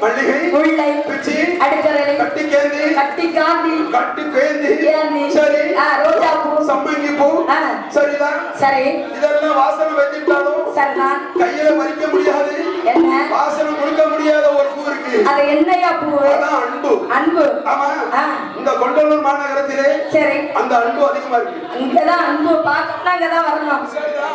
மல்லிகை முல்லை பிச்சி அடுக்கரலை கட்டி கேந்தி கட்டி காந்தி கட்டி பேந்தி ஏந்தி. சரி ரோஜா பூ. பூ. சரிதான் சரி இதெல்லாம் வாசனை வச்சுட்டாலும் சரிதான் கையில பறிக்க முடியாது என்ன வாசனை கொடுக்க முடியாத ஒரு பூ இருக்கு அது என்னையா பூவு அதான் அன்பு அன்பு ஆமா ஆ. இந்த கொண்டலூர் மாநகரத்திலே சரி. அந்த அன்பு அதிகமா இருக்கு. இங்கதான் அன்பு பார்க்கணும் அங்கதான் வரணும்.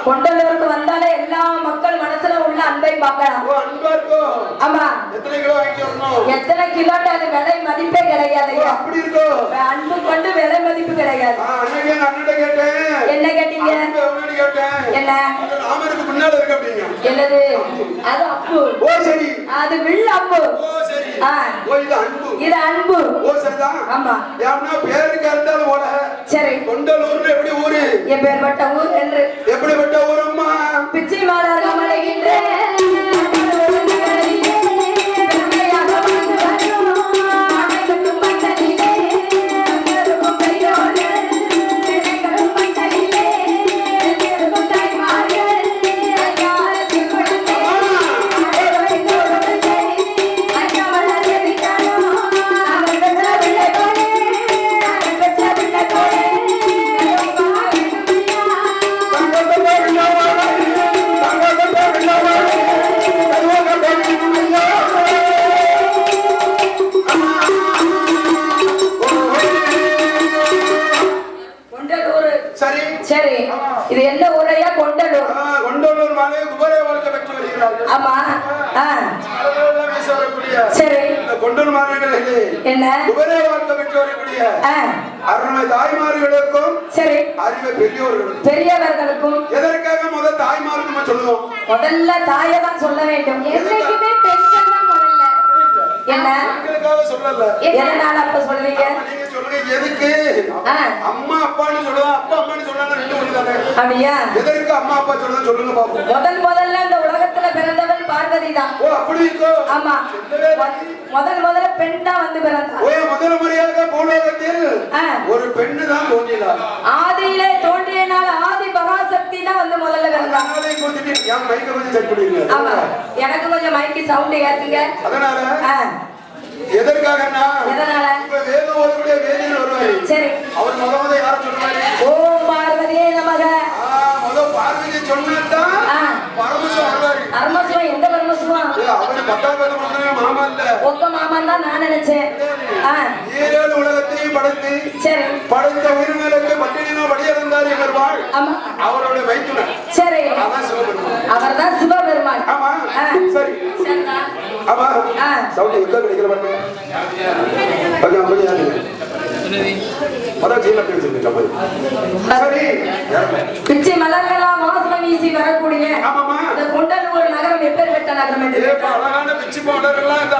கொண்டலூருக்கு வந்தாலே எல்லா மக்கள் மனசுல உள்ள அன்பை பார்க்கலாம். அன்பா இருக்கும் ஆமா. எத்தனை கிலோ வாங்கிட்டு வரணும்? எத்தனை கிலோட்டு அது விலை மதிப்பே கிடையாது அப்படி இருக்கும் அன்பு கொண்டு விலை மதிப்பு கிடையாது. என்ன கேட்டீங்க? என்ன? ராமருக்கு முன்னால இருக்கு அப்படிங்க. என்னது? அது அப்பு. ஓ சரி. அது வில் அப்பு ஓ சரி. ஓ இது அன்பு. இது அன்பு. ஓ ஆமா. ஏன்னா பேருக்கு இருந்தாலும் ஓட. சரி. கொண்டலூர்னு எப்படி ஊரு? எப்பேற்பட்ட ஊர் என்று. எப்படிப்பட்ட ஊரம்மா பிச்சை மாலார் அமலைகின்ற என்ன? வாழ்க்கை பெற்று வரக்கூடிய அருமை தாய்மார்களுக்கும் சரி. அறிவை பெரியவர்களுக்கும் பெரியவர்களுக்கும். எதற்காக முதல் தாய்மார்கள் நம்ம சொல்லுவோம்? முதல்ல தாயை தான் சொல்ல வேண்டும். என்னைக்குமே பெண்கள் தான் முதல்ல. என்ன? எங்களுக்காக சொல்லல. எதனால அப்ப சொல்றீங்க? அப்ப நீங்க சொல்லுங்க எதுக்கு? ஆ. அம்மா அப்பான்னு சொல்லுவா. அப்பா அம்மான்னு சொல்லாங்க ரெண்டு ஒண்ணு தானே? அப்படியா? எதற்கு அம்மா அப்பா சொல்லுங்க சொல்லுங்க பாப்போம். முதல் முதல்ல இந்த உலகத்துல பிறந்தவள் பார்வதி தான். ஓ அப்படி இருக்கோ? ஆமா. முதல் முதல்ல பெண் தான் வந்து பிறந்தா ஓ முதல் முறையாக பூலோகத்தில். ஒரு பெண்ணு தான் தோன்றினார். ஆதியிலே தோன்றிய நாள் ஆதி பராசக்தி தான் வந்து முதல்ல பிறந்தா அதனாலே கொஞ்சம் என் மைக்க கொஞ்சம் செக் பண்ணிருங்க ஆமா. எனக்கு கொஞ்சம் மைக்கு சவுண்ட் ஏத்துங்க. அதனால எதற்காகன்னா எதனால? வேதம் ஓதக்கூடிய ஒக்க மாமான் தான் நான் நினைச்சேன். ஆ, ஈரேழு உலகத்தையும் படைத்து சரி. படைத்த உயிரினங்களுக்கு பட்டினினோ படியிருந்தார் இவர் வாழ். ஆமா. அவருடைய வைத்துனர் சரி. அவர் தான் சிவபெருமான். ஆமா. சரி. ஆமா. ஆ. சவுண்ட் எங்க கிடைக்கிற பாருங்க. கொஞ்சம் பிச்சை மலர்களாம் வீசி வரக்கூடிய இந்த கொண்டலூர் நகரம் எப்பேற்பட்ட நகரம் என்று அழகான பிச்சு இந்த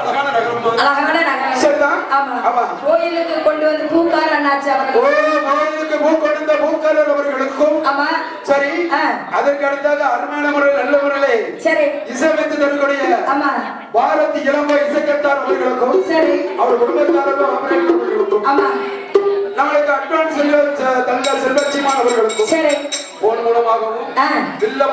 அழகான நகரமா அழகான நகரம். சரிதான். ஆமா. ஆமா. கோயிலுக்கு கொண்டு வந்து பூக்கார் அண்ணாச்சி அவர்கள். கோயிலுக்கு பூக்கொடுத்த பூக்காரர் அவர்களுக்கும் ஆமா. சரி. அதற்கு அடுத்தாக அருமையான முறையில் நல்ல முறையிலே சரி. இசையமைத்து தரக்கூடிய ஆமா. பாரதி இளம்போ இசைக்கத்தார் அவர்களுக்கும் சரி. அவர் குடும்பத்தாருக்கும் அவர்களுக்கும் ஆமா. நம்மளுக்கு அட்வான்ஸ் தங்கள் செல்வச்சிமான் அவர்களுக்கும் போன் மூலமாகவும்